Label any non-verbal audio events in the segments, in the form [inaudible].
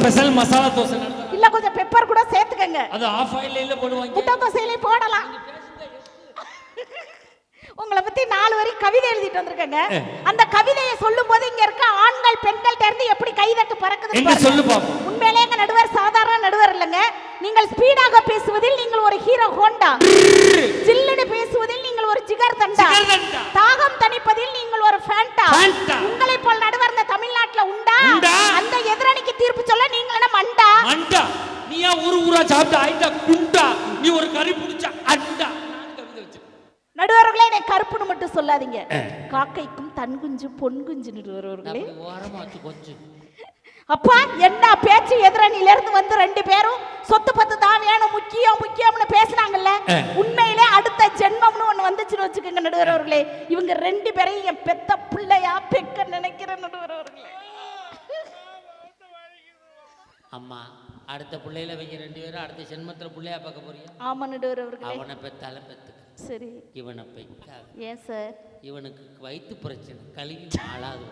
Special masala dosa. இல்ல கொஞ்சம் pepper கூட சேர்த்துக்கங்க. அது ஆஃப் ஆயில்ல போடுவாங்க. முட்டை தோசையிலே போடலாம். உங்களை பத்தி நாலு வரி கவிதை எழுதிட்டு வந்திருக்கேங்க. அந்த கவிதையை சொல்லும் போது இங்க இருக்க ஆண்கள் பெண்கள் இருந்து எப்படி கைதட்டு பறக்குது எங்க சொல்லு பாப்போம். உண்மையிலே எங்க நடுவர் சாதாரண நடுவர் இல்லைங்க. நீங்கள் ஸ்பீடாக பேசுவதில் நீங்கள் ஒரு ஹீரோ ஹோண்டா. ஜில்லுன்னு பேசுவதில் நீங்கள் ஒரு ஜிகர் தண்டா. தாகம் தணிப்பதில் நீங்கள் ஒரு ஃபேண்டா. உங்களை போல் நடுவர் இந்த தமிழ்நாட்டுல உண்டா? அந்த எதிரணிக்கு தீர்ப்பு சொல்ல நீங்கள் என்ன மண்டா? மண்டா. நீ ஏன் ஊரு ஊரா சாப்பிட்டு ஆயிட்டா குண்டா. நீ ஒரு கறி பிடிச்ச அண்டா. நடுவர்களே என்னை கருப்புன்னு மட்டும் சொல்லாதீங்க. காக்கைக்கும் தன் குஞ்சு பொன் குஞ்சு நடுவர்களே ஓரமா கொஞ்சம் அப்பா என்ன பேச்சு எதிரணியில இருந்து வந்து ரெண்டு பேரும் சொத்து பத்து தான் வேணும் முக்கியம் முக்கியம்னு பேசுனாங்கல்ல. உண்மையிலே அடுத்த ஜென்மம்னு ஒண்ணு வந்துச்சுன்னு வச்சுக்கோங்க நடுவர்களே இவங்க ரெண்டு பேரையும் என் பெத்த பிள்ளையா பெக்க நினைக்கிற நடுவர்களே அம்மா அடுத்த பிள்ளையில வைக்க ரெண்டு பேரும் அடுத்த ஜென்மத்துல பிள்ளையா பார்க்க போறியா ஆமா நடுவர்களே அவனை பெத்தாலும் பெத்துக்க. சரி. இவனை பெய்க்காது ஏன் சார்? இவனுக்கு வயிற்று பிரச்சனை கழுவி [laughs] ஆளாது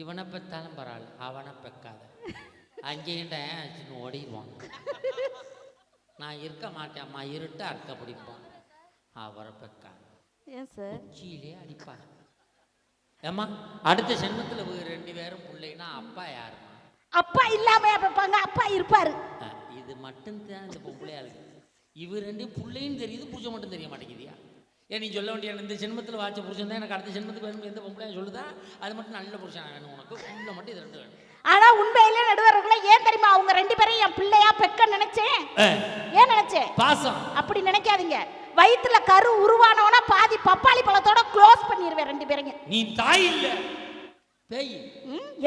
இவனை பெத்தாலும் பரவாயில்ல அவனை பெக்காத. அங்கேயும் ஓடிடுவான். நான் இருக்க மாட்டேன்ம்மா இருட்ட அர்க்க பிடிப்பான். அவரை பெக்காத. ஏன் சார்? உச்சியிலே அடிப்பான் ஏம்மா அடுத்த ஜென்மத்தில் ரெண்டு பேரும் பிள்ளைன்னா அப்பா யாரும்மா? அப்பா இல்லாம வைப்பாங்க அப்பா இருப்பாரு. இது மட்டும்தான் இந்த பொம்பளையாளுக்கு. இவ ரெண்டு பிள்ளையும் தெரியுது புருஷன் மட்டும் தெரிய மாட்டேங்குதியா? ஏன் நீ சொல்ல வேண்டிய இந்த ஜென்மத்தில் வாச்ச புருஷன் தான் எனக்கு அடுத்த ஜென்மத்துக்கு வேணும் எந்த பொம்பளையா சொல்லுதா? அது மட்டும் நல்ல புருஷன் வேணும் உனக்கு உள்ள மட்டும் இது ரெண்டு வேணும். ஆனா உண்மையிலே நடுவர்களே ஏன் தெரியுமா அவங்க ரெண்டு பேரையும் என் பிள்ளையா பெக்க நினைச்சேன்? ஏன் நினைச்சேன்? பாசம். அப்படி நினைக்காதீங்க. வயித்துல கரு உருவானவன பாதி பப்பாளி பழத்தோட க்ளோஸ் பண்ணிடுவேன் ரெண்டு பேரையும். நீ தாய் இல்ல. பேய்.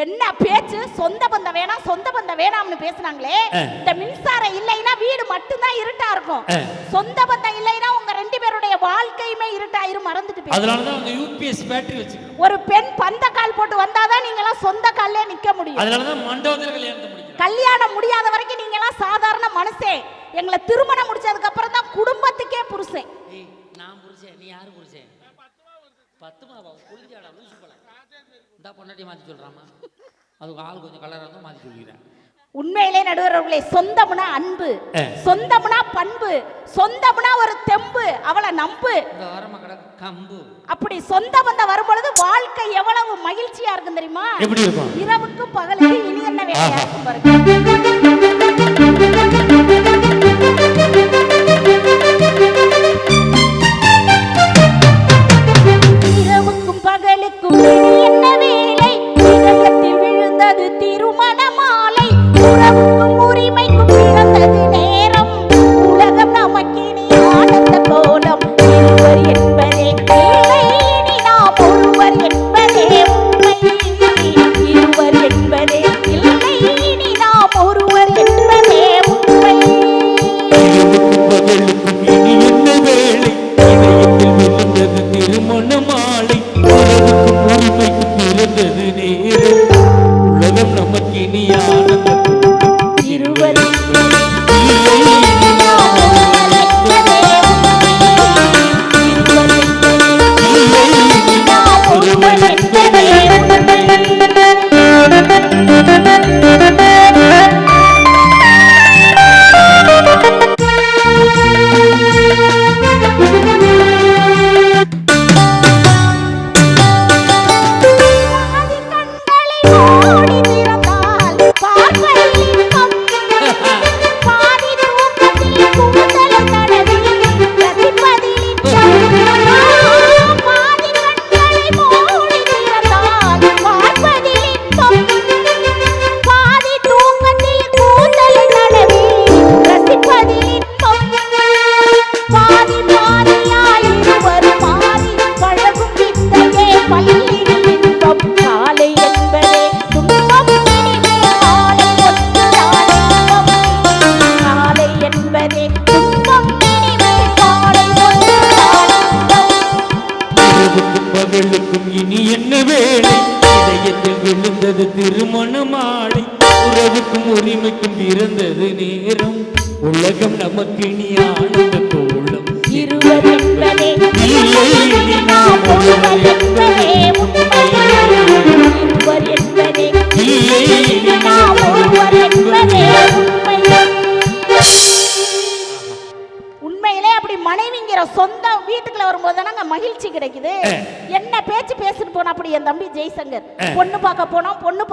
என்ன பேச்சு? சொந்த பந்தம் வேணாம் சொந்த பந்தம் வேணாம்னு பேசுனாங்களே. இந்த மின்சாரம் இல்லைன்னா வீடு மட்டும்தான் இருட்டா இருக்கும். சொந்த பந்தம் இல்லைன்னா உங்க ரெண்டு பேருடைய வாழ்க்கையுமே இருட்டாயிரும் மறந்துட்டு போயிரு. அதனால தான் அவங்க யூபிஎஸ் பேட்டரி வச்சுக்கணும். ஒரு பெண் பந்த கால் போட்டு வந்தாதான் நீங்க எல்லாம் சொந்த கால்ல நிக்க முடியும். அதனால தான் மண்டபத்தில் கல்யாணத்தை முடிக்கிறோம் கல்யாணம் முடியாத வரைக்கும் நீங்க எல்லாம் சாதாரண மனுஷன் எங்களை திருமணம் முடிச்சதுக்கு அப்புறம் தான் குடும்பத்துக்கே புருஷன் நான் புருஷன் நீ யாரு புருஷன்? பத்து மாவா புரிஞ்சாடா இந்த பொண்டாட்டி மாற்றி சொல்கிறாமா அதுக்கு ஆள் கொஞ்சம் கலராக இருந்தால் மாற்றி சொல்லிக்கிறேன் உண்மையிலே நடுவர்களே சொந்தம்னா அன்பு. சொந்தம்னா பண்பு சொந்தம்னா ஒரு தெம்பு அவளை நம்பு. இந்த வாரமாக கிடக்கு கம்பு. அப்படி சொந்த பந்தம் வரும்பொழுது வாழ்க்கை எவ்வளவு மகிழ்ச்சியா இருக்கும் தெரியுமா? எப்படி இருக்கும்? இரவுக்கும் பகலுக்கு இனி என்ன வேலையா இருக்கும் பாருங்க.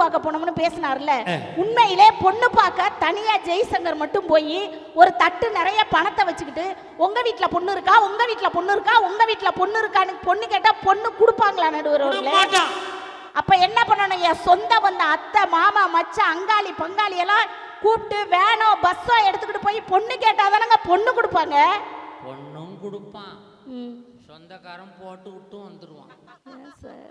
பார்க்க போனோம்னு பேசினார்ல. உண்மையிலே பொண்ணு பார்க்க தனியா ஜெய்சங்கர் மட்டும் போய் ஒரு தட்டு நிறைய பணத்தை வச்சுக்கிட்டு உங்க வீட்ல பொண்ணு இருக்கா? உங்க வீட்ல பொண்ணு இருக்கா? உங்க வீட்ல பொண்ணு இருக்கான்னு பொண்ணு கேட்டா பொண்ணு கொடுப்பாங்களா நடுவர்களே மாட்டான் அப்ப என்ன பண்ணணும்? என் சொந்த வந்த அத்தை மாமா மச்சான் அங்காளி பங்காளி எல்லாம் கூப்பிட்டு வேனோ பஸ்ஸோ எடுத்துக்கிட்டு போய் பொண்ணு கேட்டாதானங்க பொண்ணு கொடுப்பாங்க? பொண்ணும் கொடுப்பான். சொந்தக்காரன் போட்டு விட்டும் வந்துடுவான் சார்.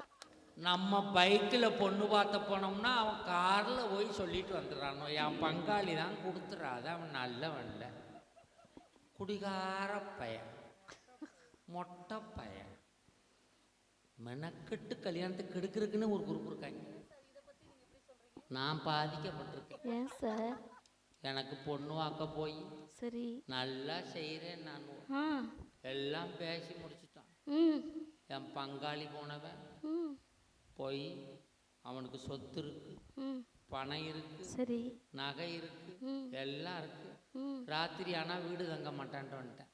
நம்ம பைக்கில் பொண்ணு பார்த்த போனோம்னா அவன் காரில் போய் சொல்லிட்டு வந்துடுறானோ என் பங்காளி தான் கொடுத்துறாது அவன் நல்லவன் இல்ல குடிகார பையன் மொட்டை பையன் மெனக்கெட்டு கல்யாணத்துக்கு கெடுக்கிறதுக்குன்னு ஒரு குரூப் இருக்காங்க. நான் பாதிக்கப்பட்டிருக்கேன். ஏன் சார்? எனக்கு பொண்ணு வாக்க போய் சரி. நல்லா செய்கிறேன் நான். எல்லாம் பேசி முடிச்சிட்டான். என் பங்காளி போனவன். போய் அவனுக்கு சொத்து இருக்கு. பணம் இருக்கு. சரி. நகை இருக்கு. எல்லாம் இருக்கு. ராத்திரி ஆனால் வீடு தங்க மாட்டான்ட்டு வந்துட்டேன்.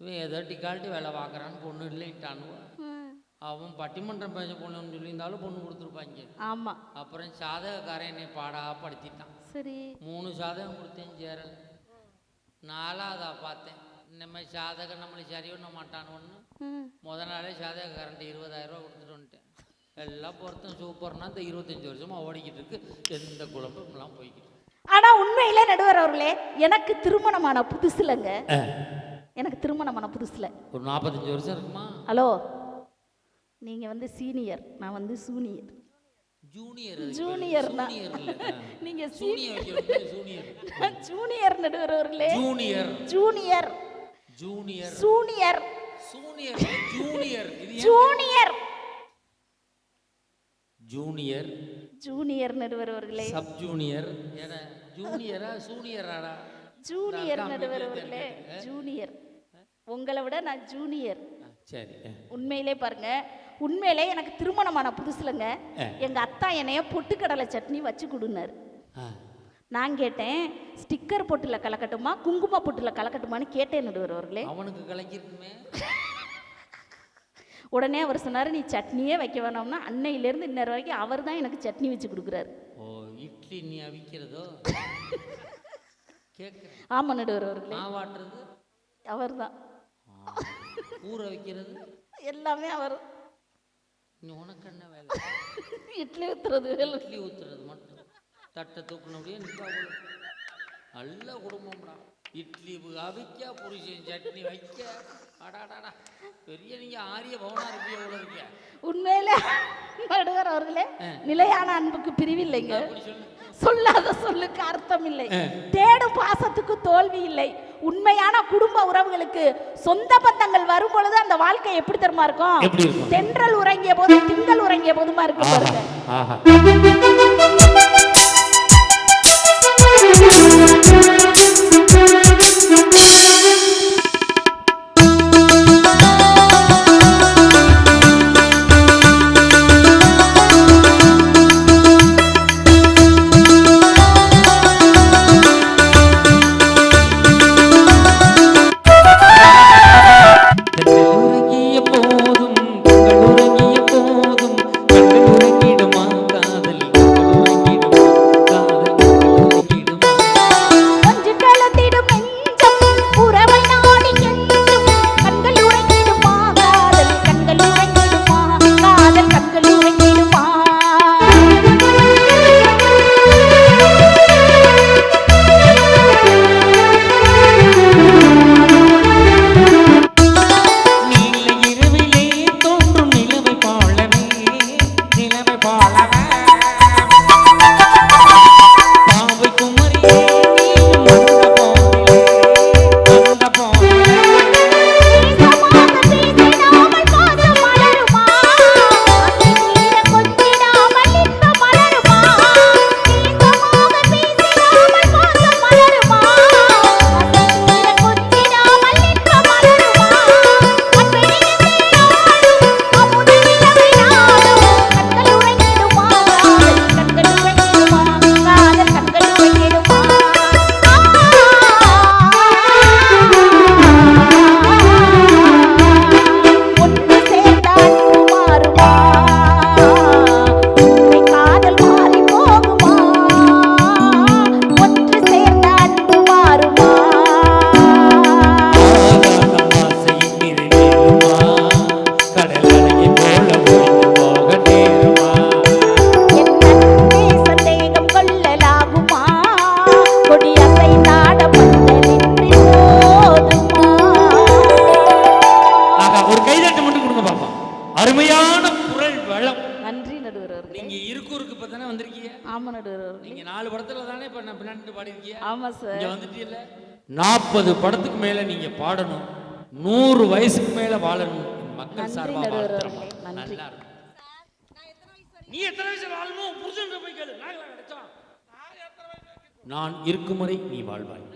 இவன் ஏதோ டிக்கால்ட்டு வேலை பார்க்குறான்னு பொண்ணு இல்லைட்டானுவா ம். அவன் பட்டிமன்றம் பேச பொண்ணுன்னு சொல்லியிருந்தாலும் பொண்ணு கொடுத்துருப்பாங்க. ஆமா. அப்புறம் சாதகக்காரன் என்னை பாடா படுத்திட்டான். சரி. மூணு சாதகம் கொடுத்தேன் சேரல் நாலாவதா பார்த்தேன். மாதிரி சாதகம் நம்மளை சரி பண்ண மாட்டான்னு ம். முத நாளே சாதக கரண்ட் இருபதாயிரம் ரூபா கொடுத்துட்டு வந்துட்டேன். எல்லாம் பொருத்தம் சூப்பர்னா இந்த இருபத்தஞ்சி வருஷமா ஓடிக்கிட்டு இருக்கு எந்த குழப்பம்லாம் போய்கிட்டு இருக்கு. ஆனா உண்மையிலே நடுவர் அவர்களே எனக்கு திருமணமான புதுசுலங்க. எனக்கு திருமணமான புதுசுல. ஒரு நாற்பத்தஞ்சு வருஷம் இருக்குமா? ஹலோ நீங்க வந்து சீனியர் நான் வந்து சூனியர் ஜூனியர் ஜூனியர். ஜூனியர் [laughs] நீங்க சூனியர் ஜூனியர் ஜூனியர் நடுவர் அவர்களே. Junior. Junior. Junior. Junior. Junior junior. இது ஏன் ஜூனியர். ஜூனியர் ஜூனியர் நடுவர் அவர்களே சப் ஜூனியர் ஏன்னா ஜூனியரா சூனியராடா ஜூனியர் நடுவர் அவர்களே. ஜூனியர் உங்களை விட நான் ஜூனியர் சரி. உண்மையிலே பாருங்க உண்மையிலே எனக்கு திருமணமான புதுசுலங்க. எங்க அத்தா என்னைய பொட்டுக்கடலை சட்னி வச்சு கொடுனாரு. நான் கேட்டேன் ஸ்டிக்கர் பொட்டுல கலக்கட்டுமா குங்கும பொட்டுல கலக்கட்டுமான்னு கேட்டேன் நடுவர் அவர்களே அவனுக்கு கலக்கிருக்குமே உடனே அவர் சொன்னார் நீ சட்னியே வைக்க வேணாம்னா அன்னையிலேருந்து இன்னொரு வரைக்கும் அவர் தான் எனக்கு சட்னி வச்சு கொடுக்குறாரு. ஓ இட்லி நீ அவிக்கிறதோ? கேட்குறேன் ஆமா நடுவர் அவர்களே. மாவாட்டுறது? அவர் தான். ஊற வைக்கிறது? எல்லாமே அவர். உனக்கு என்ன வேலை? இட்லி வேலை. இட்லி ஊத்துறது மட்டும். தட்டை தூக்குனபடியே நிற்க நல்ல குடும்பம்டா. இட்லி அவிக்க புருஷன் சட்னி வைக்க. அடாடாடா. பெரிய நீங்க ஆரிய பவனா இருப்பிய எவ்வளோ இருக்க? உண்மையிலே நடுவர் அவர்களே நிலையான அன்புக்கு பிரிவில்லைங்க. சொல்லாத சொல்லுக்கு அர்த்தம் இல்லை. தேடும் பாசத்துக்கு தோல்வி இல்லை. உண்மையான குடும்ப உறவுகளுக்கு சொந்த பந்தங்கள் வரும் பொழுது அந்த வாழ்க்கை எப்படி தெரியுமா இருக்கும்? தென்றல் உறங்கிய போது திங்கள் உறங்கிய போதுமா இருக்கும் பாருங்க. ஆஹா உறங்கிய படத்துல தானே இப்ப நான் பின்னாடி பாடிருக்கியா ஆமா சார். இங்க வந்துட்டீல்ல? நாற்பது படத்துக்கு மேல நீங்க பாடணும். நூறு வயசுக்கு மேல வாழணும். மக்கள் சார்பா நடுவர் வாழ்த்துறோம். நல்லா இருக்கும். நீ எத்தனை வயசு வாழணும் புருஷன் போய் கேளு. நாங்களா கிடைச்சோம் நான் இருக்கும் வரை நீ வாழ்வாய்.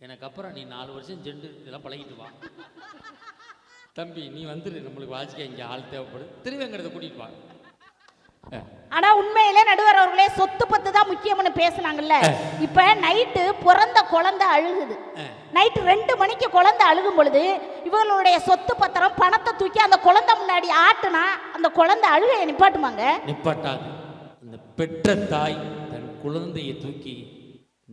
எனக்கு அப்புறம் நீ நாலு வருஷம் சென்று இதெல்லாம் பழகிட்டு வா. தம்பி நீ வந்துரு. நம்மளுக்கு வாசிக்க இங்க ஆள் தேவைப்படும். திருவேங்கடத்தை கூட்டிட்டு வா. ஆனா உண்மையிலே நடுவர் அவர்களே சொத்து பத்து தான் முக்கியம்னு பேசுனாங்கல்ல. இப்ப நைட்டு பிறந்த குழந்தை அழுகுது. நைட்டு ரெண்டு மணிக்கு குழந்தை அழுகும் பொழுது இவங்களுடைய சொத்து பத்திரம் பணத்தை தூக்கி அந்த குழந்தை முன்னாடி ஆட்டுனா அந்த குழந்தை அழுகையை நிப்பாட்டுமாங்க? நிப்பாட்டாது. அந்த பெற்ற தாய் தன் குழந்தையை தூக்கி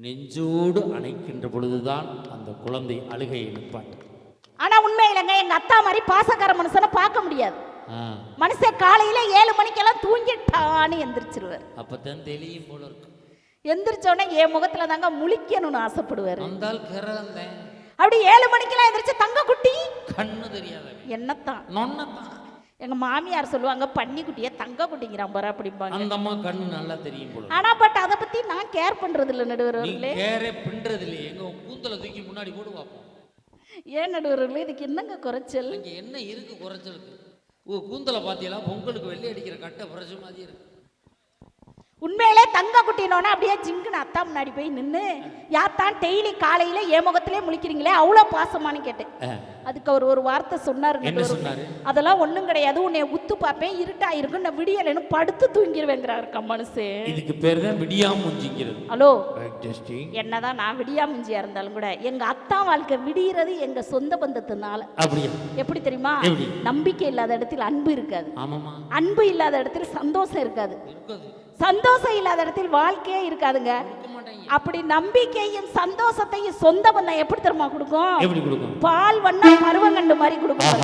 நெஞ்சோடு அணைக்கின்ற பொழுதுதான் அந்த குழந்தை அழுகையை நிப்பாட்டும் ஆனா உண்மையிலங்க எங்க அத்தா மாதிரி பாசக்கார மனுஷனை பார்க்க முடியாது. மனுஷன் காலையில ஏழு மணிக்கெல்லாம் தூங்கிட்டான்னு எந்திரிச்சிருவார். அப்பதான் தெளியும் போல இருக்கு. எந்திரிச்சோடனே என் முகத்துல தாங்க முழிக்கணும்னு ஆசைப்படுவாரு. அப்படி ஏழு மணிக்கெல்லாம் எந்திரிச்சு தங்க குட்டி! கண்ணு தெரியாதவன். என்னத்தான்? நொன்னத்தான் எங்க மாமியார் சொல்லுவாங்க பன்னி குட்டிய தங்க குட்டிங்கிறான் பாரு அப்படிம்பாங்க. அந்த அம்மா கண்ணு நல்லா தெரியும். ஆனா பட் அதை பத்தி நான் கேர் பண்றது இல்ல நடுவர் நீ அவர்களே கேரே பின்றது இல்லையே எங்க கூந்தலை தூக்கி முன்னாடி போடு ஏன் நடுவர் அவர்களே இதுக்கு என்னங்க குறைச்சல்? இங்க என்ன இருக்கு குறைச்சலுக்கு? கூந்தலை பார்த்தீங்களா பொங்கலுக்கு வெள்ளை அடிக்கிற கட்டை புரட்சி மாதிரி இருக்கு. உண்மையிலே தங்க குட்டினோன்னா அப்படியே ஜிங்குன்னு அத்தா முன்னாடி போய் நின்னு யாத்தான் டெய்லி காலையில என் முகத்திலே முழிக்கிறீங்களே அவ்வளோ பாசமான்னு கேட்டேன். அதுக்கு அவர் ஒரு வார்த்தை சொன்னார். அதெல்லாம் ஒண்ணும் கிடையாது உன்னை உத்து பார்ப்பேன் இருட்டா இருக்கும் நான் விடியலைன்னு படுத்து தூங்கிடுவேங்கிறாரு மனுஷன் இதுக்கு பேர் தான் விடியாமுஞ்சிக்கிறது ஹலோ? டெஸ்டிங் என்னதான் நான் விடியாமுஞ்சியா இருந்தாலும் கூட எங்க அத்தா வாழ்க்கை விடியறது எங்க சொந்த பந்தத்தினால. எப்படி தெரியுமா? நம்பிக்கை இல்லாத இடத்தில் அன்பு இருக்காது. அன்பு இல்லாத இடத்தில் சந்தோஷம் இருக்காது. இருக்காது. சந்தோஷம் இல்லாத இடத்தில் வாழ்க்கையே இருக்காதுங்க. அப்படி நம்பிக்கையும் சந்தோஷத்தையும் சொந்த பந்தம் எப்படி தெரியுமா கொடுக்கும்? பால் வண்ணம் பருவங்கண்டு மாதிரி கொடுக்கும்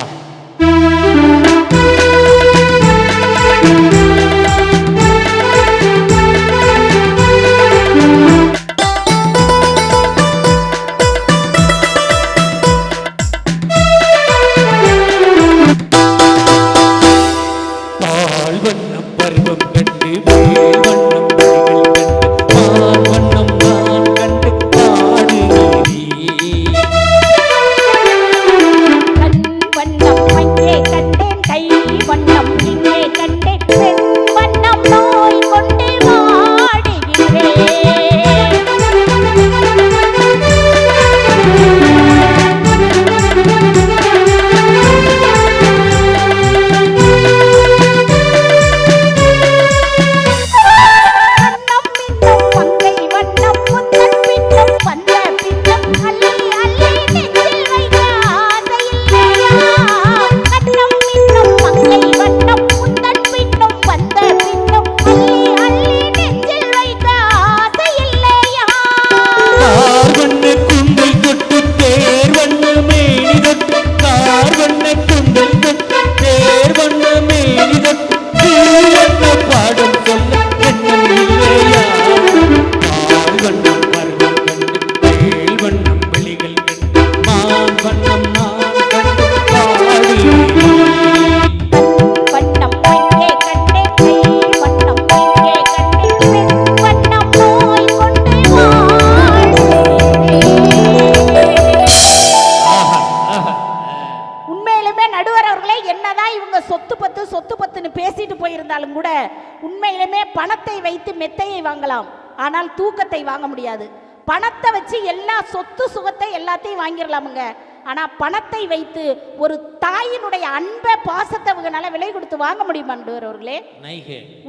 வாங்க முடியாது. பணத்தை வச்சு எல்லா சொத்து சுகத்தை எல்லாத்தையும் வாங்கிடலாமுங்க. ஆனா பணத்தை வைத்து ஒரு தாயினுடைய அன்பை பாசத்தை விலை கொடுத்து வாங்க முடியுமா அவர்களே?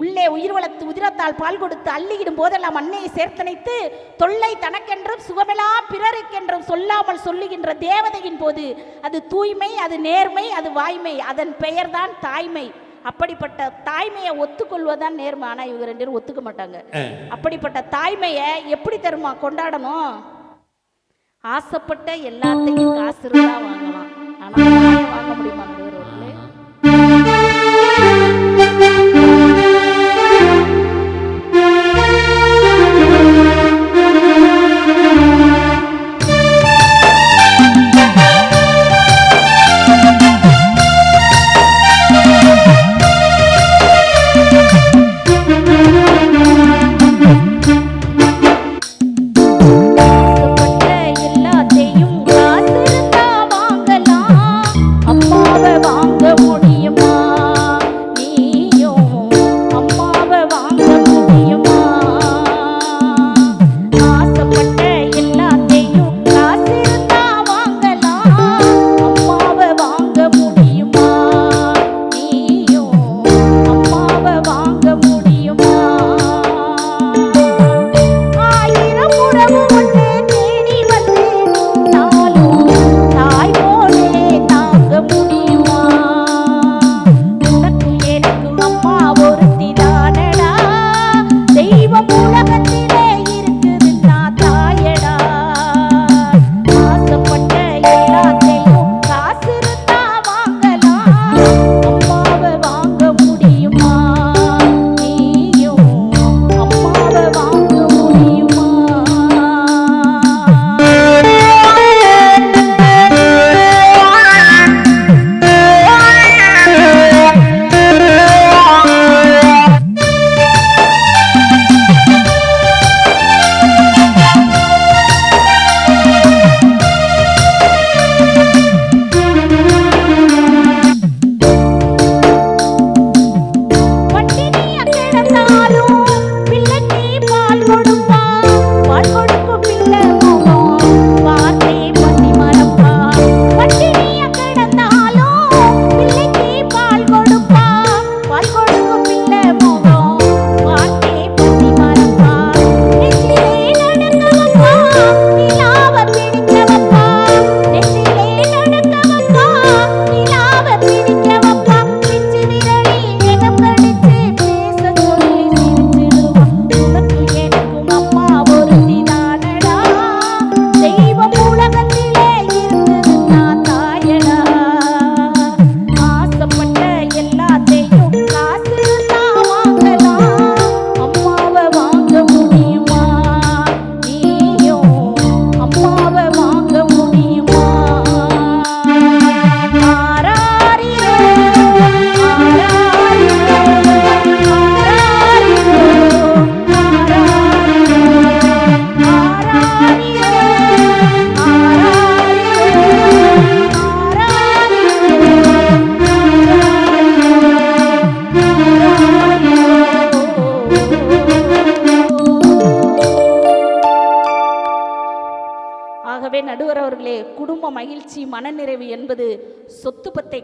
உள்ளே உயிர் வளர்த்து உதிரத்தால் பால் கொடுத்து அள்ளியிடும் போதெல்லாம் அன்னையை சேர்த்தனைத்து தொல்லை தனக்கென்றும் சுகமெல்லாம் பிறருக்கென்றும் சொல்லாமல் சொல்லுகின்ற தேவதையின் போது அது தூய்மை அது நேர்மை அது வாய்மை. அதன் பெயர்தான் தாய்மை. அப்படிப்பட்ட தாய்மையை ஒத்துக்கொள்வதுதான் நேர்மை. ஆனா இவங்க ரெண்டு பேரும் ஒத்துக்க மாட்டாங்க. அப்படிப்பட்ட தாய்மையை எப்படி தருமா கொண்டாடணும்? ஆசைப்பட்ட எல்லாத்தையும் காசு இருந்தா வாங்கலாம். ஆனா தாயை வாங்க முடியுமா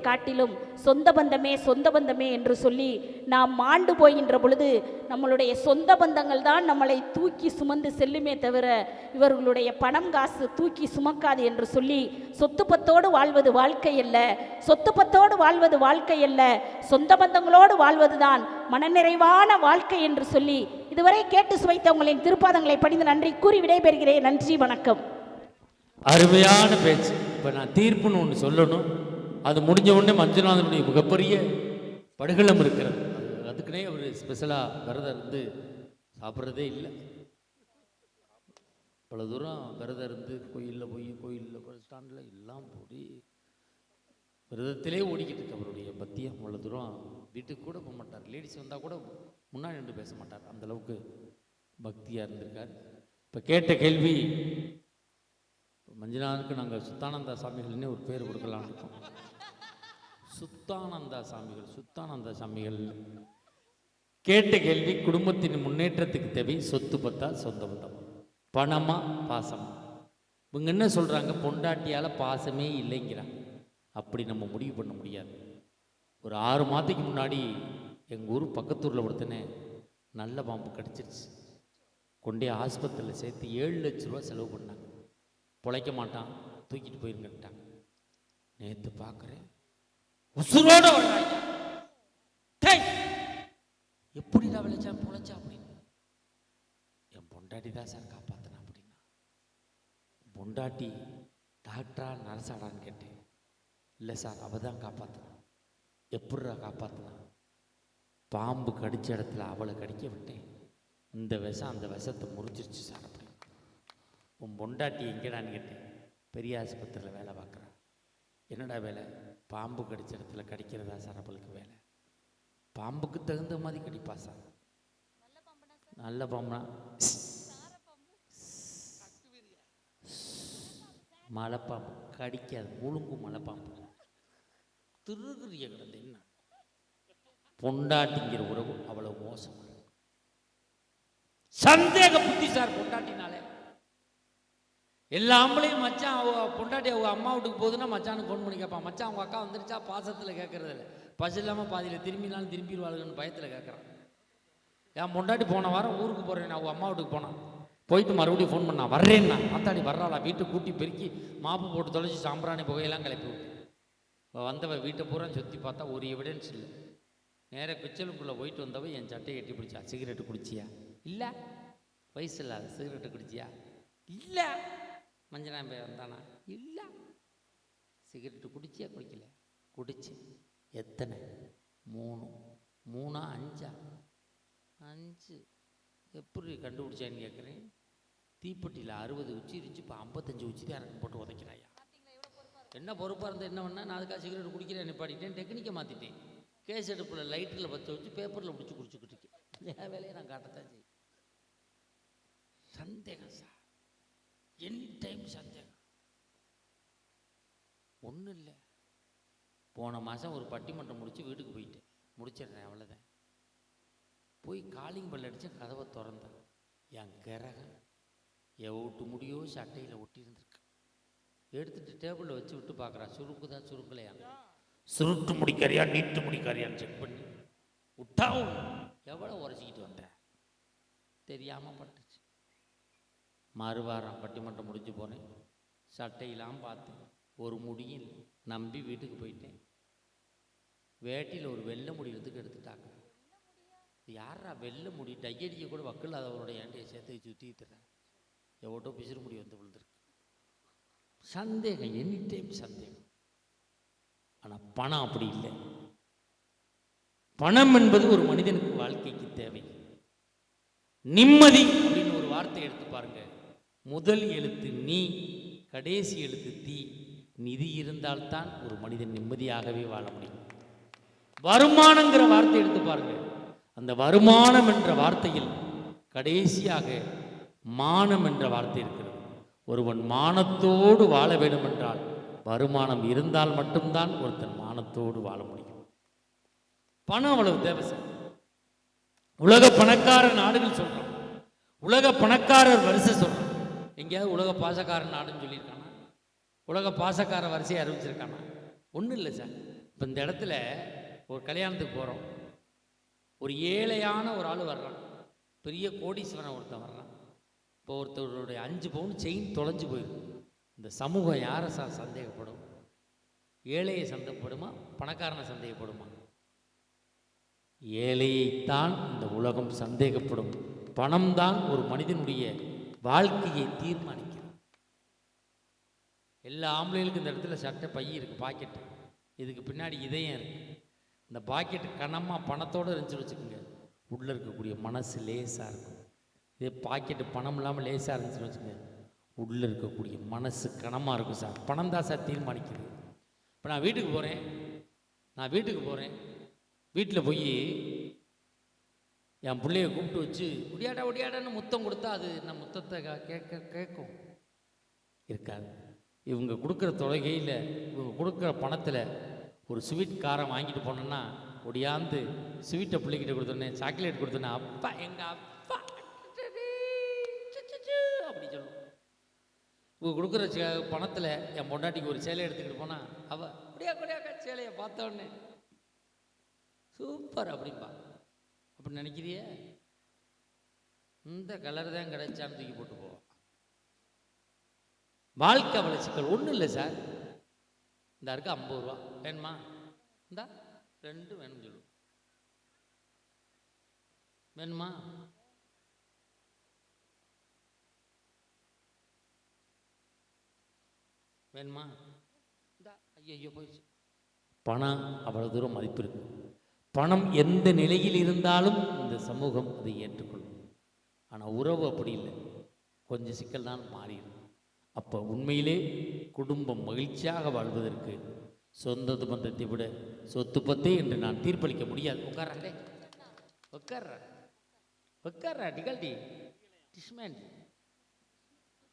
காட்டிலும் சொந்த பந்தமே சொந்த பந்தமே என்று சொல்லி நாம் மாண்டு போகின்ற பொழுது நம்மளுடைய சொந்த பந்தங்கள் தான் நம்மளை தூக்கி சுமந்து செல்லுமே தவிர இவர்களுடைய பணம் காசு தூக்கி சுமக்காது என்று சொல்லி சொத்து பத்தோடு வாழ்வது வாழ்க்கை அல்ல. சொத்து பத்தோடு வாழ்வது வாழ்க்கை அல்ல. சொந்த பந்தங்களோடு வாழ்வதுதான் மனநிறைவான வாழ்க்கை என்று சொல்லி இதுவரை கேட்டு சுவைத்தவங்களின் திருப்பாதங்களை படிந்து நன்றி கூறி விடைபெறுகிறேன். நன்றி வணக்கம். அருமையான பேச்சு. இப்போ நான் தீர்ப்புன்னு ஒன்று சொல்லணும். அது முடிஞ்ச உடனே மஞ்சுநாதனுடைய மிகப்பெரிய படுகளம் இருக்கிறது. அது அதுக்குனே அவர் ஸ்பெஷலாக விரதம் இருந்து சாப்பிட்றதே இல்லை. பல தூரம் விரதம் இருந்து கோயிலில் போய் கோயிலில் பஸ் ஸ்டாண்டில் எல்லாம் போய் விரதத்திலே ஓடிக்கிட்டு இருக்கு அவருடைய பத்தியம். அவ்வளோ தூரம் வீட்டுக்கு கூட போக மாட்டார். லேடிஸ் வந்தால் கூட முன்னாடி நின்று பேச மாட்டார். அந்த அளவுக்கு பக்தியாக இருந்திருக்கார். இப்போ கேட்ட கேள்வி மஞ்சுநாதனுக்கு நாங்கள் சுத்தானந்தா சாமிகள்னே ஒரு பேர் கொடுக்கலாம்னு இருக்கோம். சுத்தானந்தா சாமிகள் சுத்தானந்தா சாமிகள். கேட்ட கேள்வி குடும்பத்தின் முன்னேற்றத்துக்கு தேவை சொத்து பத்தா சொந்த பத்தம் பணமா பாசமா? இவங்க என்ன சொல்கிறாங்க பொண்டாட்டியால் பாசமே இல்லைங்கிறாங்க. அப்படி நம்ம முடிவு பண்ண முடியாது. ஒரு ஆறு மாதத்துக்கு முன்னாடி எங்கள் ஊர் பக்கத்தூரில் ஒருத்தனே நல்ல பாம்பு கிடச்சிருச்சு. கொண்டே ஆஸ்பத்திரியில் சேர்த்து ஏழு லட்ச ரூபா செலவு பண்ணாங்க. பிழைக்க மாட்டான் தூக்கிட்டு போயிருங்கட்டாங்க நேற்று பார்க்குறேன் உசுரோட வர்றாங்க. டேய், எப்படிடா விளைச்சான் பொழைச்சா அப்படின்னு. என் பொண்டாட்டி தான் சார் காப்பாற்றினா அப்படின்னா. பொண்டாட்டி டாக்டரா நர்ஸாடான்னு கேட்டேன். இல்லை சார் அவள் தான் காப்பாத்தினா. எப்படிடா காப்பாத்தினா? பாம்பு கடிச்ச இடத்துல அவளை கடிக்க விட்டேன். இந்த விஷம் அந்த விஷத்தை முறிச்சிருச்சு சார். உன் பொண்டாட்டி எங்கேடான்னு கேட்டேன். பெரிய ஆஸ்பத்திரியில் வேலை பார்க்குறான் என்னடா வேலை? பாம்பு கடிச்ச இடத்துல கடிக்கிறதா சார் அவளுக்கு வேலை? பாம்புக்கு தகுந்த மாதிரி கடிப்பா சார். நல்ல பாம்புனா? மலைப்பாம்பு. கடிக்காது. முழுங்கு மலைப்பாம்பு. திருகிறிய கிடந்து என்ன? பொண்டாட்டிங்கிற உறவு அவ்வளோ மோசம் சந்தேக புத்தி சார் பொண்டாட்டினாலே. எல்லா ஆம்பளையும் மச்சான் அவ பொண்டாட்டி அவங்க அம்மா வீட்டுக்கு போகுதுன்னா மச்சானுக்கு ஃபோன் பண்ணி கேட்பான். மச்சான் அவங்க அக்கா வந்துருச்சா? பாசத்தில் கேட்கறது இல்லை. பசு இல்லாமல் பாதியில் திரும்பினாலும் திரும்பிடுவாளுன்னு பயத்தில் கேட்குறான். என் பொண்டாட்டி போன வாரம் ஊருக்கு போகிறேன் அவங்க அம்மா வீட்டுக்கு போனான். போயிட்டு மறுபடியும் ஃபோன் பண்ணா வர்றேன்னா அத்தாடி வர்றாளா? வீட்டை கூட்டி பெருக்கி மாப்பு போட்டு தொலைச்சி சாம்பிராணி புகையெல்லாம் கிளப்பி விட்டு. வந்தவ வீட்டை பூரா சுற்றி பார்த்தா ஒரு எவிடன்ஸ் இல்லை. நேராக கிச்சனுக்குள்ளே போயிட்டு வந்தவ என் சட்டையை எட்டி பிடிச்சா. சிகரெட்டு குடிச்சியா? இல்லை. வயசு இல்லாத சிகரெட்டு குடிச்சியா? இல்லை. மஞ்சள் வந்தானா? இல்லை. சிகரெட்டு குடிச்சியா? குடிக்கல. குடிச்சு. எத்தனை? மூணு. மூணா? அஞ்சா? அஞ்சு. எப்படி கண்டுபிடிச்சான்னு கேட்குறேன் தீப்பெட்டியில் அறுபது உச்சி இருந்துச்சு இப்போ ஐம்பத்தஞ்சு உச்சி தான் எனக்கு போட்டு உதைக்கிறாயா? என்ன பொறுப்பாக இருந்தால் என்ன பண்ணேன் நான் அதுக்காக சிகரெட் குடிக்கிறேன் நிப்பாட்டிட்டேன் டெக்னிக்கை மாற்றிட்டேன் கேஸ் அடுப்பில் லைட்டில் பற்ற வச்சு பேப்பரில் பிடிச்சி குடிச்சுக்கிட்டு இருக்கேன். என் வேலையை நான் காட்டத்தான் செய்யும் சந்தேகம் சார். எனி டைம் சந்தேகம். ஒன்றும் இல்லை. போன மாதம் ஒரு பட்டிமன்றம் முடிச்சு வீட்டுக்கு போயிட்டேன். முடிச்சிடுறேன் அவ்வளோதான் போய் காலிங் பல் அடித்து கதவை திறந்தேன். என் கிரகம் எவ்வளோ முடியோ சட்டையில் ஒட்டி இருந்திருக்கு எடுத்துட்டு டேபிளில் வச்சு விட்டு பார்க்குறா சுருக்கு தான் சுருக்கலையா சுருட்டு முடிக்காரியா நீட்டு முடிக்காரியான்னு செக் பண்ணி. விட்டா எவ்வளோ உரைச்சிக்கிட்டு வந்தேன் தெரியாமல் பட்டுச்சு. மறுவாரம் பட்டிமன்றம் முடிஞ்சு போனேன். சட்டையெல்லாம் பார்த்தேன். ஒரு முடியும் நம்பி வீட்டுக்கு போயிட்டேன். வேட்டியில் ஒரு வெள்ளை முடி எடுத்துக்கு எடுத்துட்டாங்க. யாரா வெள்ளை முடி? டையடிக்க கூட வக்கில் அதவருடைய ஏண்டையை சேர்த்து சுற்றிட்டுறேன் எவ்வளோ பிசிறு முடி வந்து விழுந்துருக்கு. சந்தேகம். எனி டைம் சந்தேகம். ஆனால் பணம் அப்படி இல்லை. பணம் என்பது ஒரு மனிதனுக்கு வாழ்க்கைக்கு தேவை. நிம்மதி அப்படின்னு ஒரு வார்த்தை எடுத்து பாருங்கள் முதல் எழுத்து நீ கடைசி எழுத்து தீ. நிதி இருந்தால்தான் ஒரு மனிதன் நிம்மதியாகவே வாழ முடியும். வருமானங்கிற வார்த்தை எடுத்து பாருங்க. அந்த வருமானம் என்ற வார்த்தையில் கடைசியாக மானம் என்ற வார்த்தை இருக்கிறது. ஒருவன் மானத்தோடு வாழ வேண்டும் என்றால் வருமானம் இருந்தால் மட்டும்தான் ஒருத்தன் மானத்தோடு வாழ முடியும். பணம் அவ்வளவு தேவை உலக பணக்கார நாடுகள் சொல்றான் உலக பணக்காரர் வரிசை சொல்றான் எங்கேயாவது உலக பாசக்காரன் நாடுன்னு சொல்லியிருக்கானா? உலக பாசக்கார வரிசையை அறிவிச்சிருக்கானா? ஒன்றும் இல்லை சார். இப்போ இந்த இடத்துல ஒரு கல்யாணத்துக்கு போகிறோம் ஒரு ஏழையான ஒரு ஆள் வர்றான். பெரிய கோடீஸ்வரன் ஒருத்தன் வர்றான். இப்போ ஒருத்தருடைய அஞ்சு பவுன் செயின் தொலைஞ்சு போயிடும். இந்த சமூகம் யாரை சார் சந்தேகப்படும்? ஏழையை சந்தேகப்படுமா? பணக்காரனை சந்தேகப்படுமா? ஏழையைத்தான் இந்த உலகம் சந்தேகப்படும். பணம்தான் ஒரு மனிதனுடைய வாழ்க்கையை தீர்மானிக்கிறது. எல்லா ஆம்பளைகளுக்கும் இந்த இடத்துல சட்டை பை இருக்குது பாக்கெட்டு இதுக்கு பின்னாடி இதயம் இருக்குது இந்த பாக்கெட்டு கனமாக பணத்தோடு இருந்துச்சு வச்சுக்கோங்க. உள்ளே இருக்கக்கூடிய மனசு லேசாக இருக்கும். இதே பாக்கெட்டு பணம் இல்லாமல் லேசாக இருந்துச்சுன்னு வச்சுக்கோங்க. உள்ளே இருக்கக்கூடிய மனசு கனமாக இருக்கும் சார். பணம் தான் சார் தீர்மானிக்குது இப்போ நான் வீட்டுக்கு போகிறேன் நான் வீட்டுக்கு போகிறேன் வீட்டில் போய் என் பிள்ளைய கூப்பிட்டு வச்சு ஒடியாடா ஒடியாடான்னு முத்தம் கொடுத்தா அது நான் முத்தத்தை கேட்க கேட்கும். இருக்காது. இவங்க கொடுக்குற தொலைகையில் இவங்க கொடுக்குற பணத்தில் ஒரு ஸ்வீட் காரம் வாங்கிட்டு போனோன்னா ஒடியாந்து ஸ்வீட்டை பிள்ளைகிட்ட கொடுத்தோன்னே சாக்லேட் கொடுத்தோன்னே அப்பா எங்கள் அப்பா! அப்படி சொல்லும் இவங்க கொடுக்குற சே- பணத்தில் என் பொண்டாட்டிக்கு ஒரு சேலை எடுத்துக்கிட்டு போனால் அவள் அப்படியா கொடியாக்கா சேலையை பார்த்தோன்னே சூப்பர் அப்படிம்பா. அப்படி நினைக்கிறியே? இந்த கலர் தான் கிடைச்சான்னு தூக்கி போட்டு போவான். வாழ்க்கை வளர்ச்சிக்கல் ஒன்றும் இல்லை சார். இந்த இருக்கு ஐம்பது ரூபா. வேணுமா? இந்தா ரெண்டு வேணும் சொல்லு. வேணுமா? வேணுமா? இந்தா ஐயோ போயிடுச்சு. பணம் அவ்வளோ தூரம் மதிப்பு இருக்கு. பணம் எந்த நிலையில் இருந்தாலும் இந்த சமூகம் அதை ஏற்றுக்கொள்ளும். ஆனால் உறவு அப்படி இல்லை. கொஞ்சம் சிக்கல் தான் மாறிடும். அப்போ உண்மையிலே குடும்பம் மகிழ்ச்சியாக வாழ்வதற்கு சொந்த பந்தத்தை விட சொத்து பத்தே என்று நான் தீர்ப்பளிக்க முடியாது. உட்கார்றே. உட்கார்ற உட்கார்ற டிகல்டி டிஷ்மேன்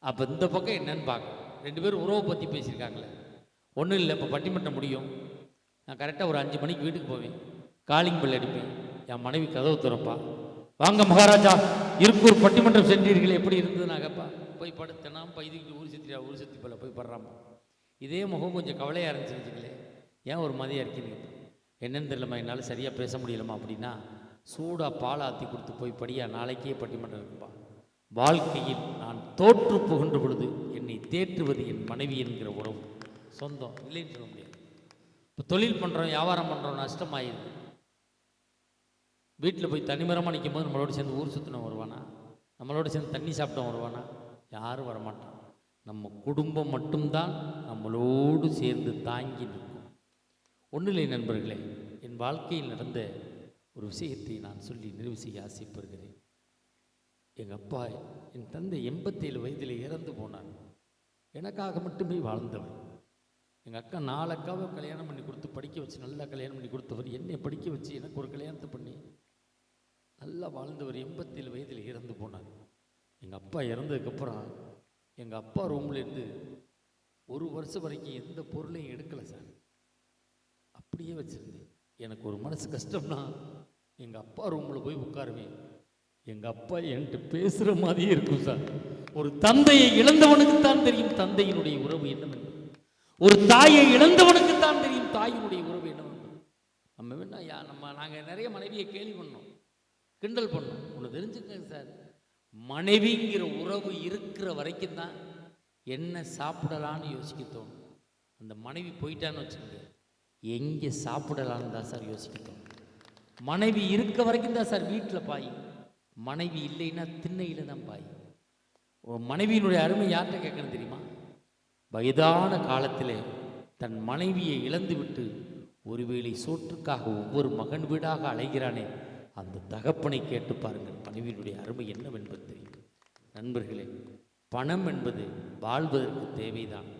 அப்போ இந்த பக்கம் என்னன்னு பார்க்க ரெண்டு பேரும் உறவை பற்றி பேசியிருக்காங்களே. ஒன்றும் இல்லை இப்போ பட்டிமன்றம் முடியும். நான் கரெக்டாக ஒரு அஞ்சு மணிக்கு வீட்டுக்கு போவேன். காலிங் பெல் அடிப்பேன். என் மனைவி கதவு திறப்பா. வாங்க மகாராஜா இருக்கூர் பட்டிமன்றம் சென்றீர்கள். எப்படி இருந்தது நான் கேட்பா போய் படுத்தனா பைதுக்கிட்டு ஊர் சுற்றியா ஊர் சுற்றி போல போய் படுறாமா? இதே முகம் கொஞ்சம் கவலையாக இருந்துச்சு வச்சுக்கலே. ஏன் ஒரு மாதிரியாக இருக்கீங்க என்னன்னு தெரியலம்மா என்னால் சரியாக பேச முடியலம்மா அப்படின்னா சூடாக பால் ஆற்றி கொடுத்து போய் படியா நாளைக்கே பட்டிமன்றம் இருக்குப்பா வாழ்க்கையில் நான் தோற்று புகின்ற பொழுது என்னை தேற்றுவது என் மனைவி என்கிற உறவு. சொந்தம் இல்லைன்னு சொல்ல முடியாது. இப்போ தொழில் பண்ணுறோம் வியாபாரம் பண்ணுறோம் நஷ்டமாயிருது வீட்டில் போய் தனிமரமாக நிற்கும் போது நம்மளோட சேர்ந்து ஊர் சுற்றினவன் வருவானா நம்மளோட சேர்ந்து தண்ணி சாப்பிட்டவன் வருவானா யாரும் வரமாட்டான். நம்ம குடும்பம் மட்டும்தான் நம்மளோடு சேர்ந்து தாங்கி நிற்கும். ஒன்றில்லை நண்பர்களே என் வாழ்க்கையில் நடந்த ஒரு விஷயத்தை நான் சொல்லி நிறைவு செய்ய ஆசைப்படுகிறேன். எங்கள் அப்பா என் தந்தை எண்பத்தேழு வயதில் இறந்து போனார். எனக்காக மட்டுமே வாழ்ந்தவர். எங்கள் அக்கா நாலு அக்காவை கல்யாணம் பண்ணி கொடுத்து படிக்க வச்சு நல்லா கல்யாணம் பண்ணி கொடுத்தவர். என்னை படிக்க வச்சு எனக்கு ஒரு கல்யாணத்தை பண்ணி நல்லா வாழ்ந்தவர் எண்பத்தேழு வயதில் இறந்து போனார். எங்கள் அப்பா இறந்ததுக்கப்புறம் எங்கள் அப்பா ரூம்லேருந்து ஒரு வருஷம் வரைக்கும் எந்த பொருளையும் எடுக்கலை சார். அப்படியே வச்சுருந்தேன் எனக்கு ஒரு மனசு கஷ்டம்னா எங்கள் அப்பா ரூமில் போய் உட்காருவேன். எங்கள் அப்பா என்கிட்ட பேசுகிற மாதிரியே இருக்கும் சார். ஒரு தந்தையை இழந்தவனுக்கு தான் தெரியும் தந்தையினுடைய உறவு என்னவென்று. ஒரு தாயை இழந்தவனுக்கு தான் தெரியும் தாயினுடைய உறவு என்னவென்று. நம்ம வேணா யா நம்ம நாங்கள் நிறைய மனைவியை கேள்வி பண்ணோம். கிண்டல் பண்ணும். ஒன்று தெரிஞ்சுக்கங்க சார். மனைவிங்கிற உறவு இருக்கிற வரைக்கும் தான் என்ன சாப்பிடலான்னு யோசிக்க தோணும். அந்த மனைவி போயிட்டான்னு வச்சுக்கோங்க. எங்கே சாப்பிடலான்னு தான் சார் யோசிக்க தோணும். மனைவி இருக்க வரைக்கும் தான் சார் வீட்டில் பாய். மனைவி இல்லைன்னா திண்ணையில் தான் பாய். மனைவியினுடைய அருமை யார்கிட்ட கேட்கணும் தெரியுமா? வயதான காலத்திலே தன் மனைவியை இழந்துவிட்டு ஒருவேளை சோற்றுக்காக ஒவ்வொரு மகன் வீடாக அலைகிறானே அந்த தகப்பனை கேட்டு பாருங்கள். மனைவியினுடைய அருமை என்னவென்பது தெரியும். நண்பர்களே பணம் என்பது வாழ்வதற்கு தேவைதான்.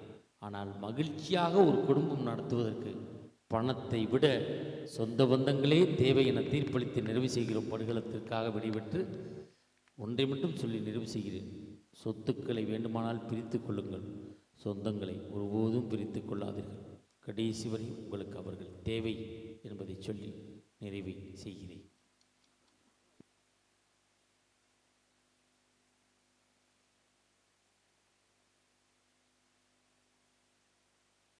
ஆனால் மகிழ்ச்சியாக ஒரு குடும்பம் நடத்துவதற்கு பணத்தை விட சொந்த பந்தங்களே தேவை என தீர்ப்பளித்து நிறைவு செய்கிறோம் படுகளத்திற்காக வெளிவிட்டு ஒன்றை மட்டும் சொல்லி நிறைவு செய்கிறேன். சொத்துக்களை வேண்டுமானால் பிரித்து கொள்ளுங்கள். சொந்தங்களை ஒருபோதும் பிரித்து கொள்ளாதீர்கள். கடைசி வரை உங்களுக்கு அவர்கள் தேவை என்பதை சொல்லி நிறைவு செய்கிறேன்.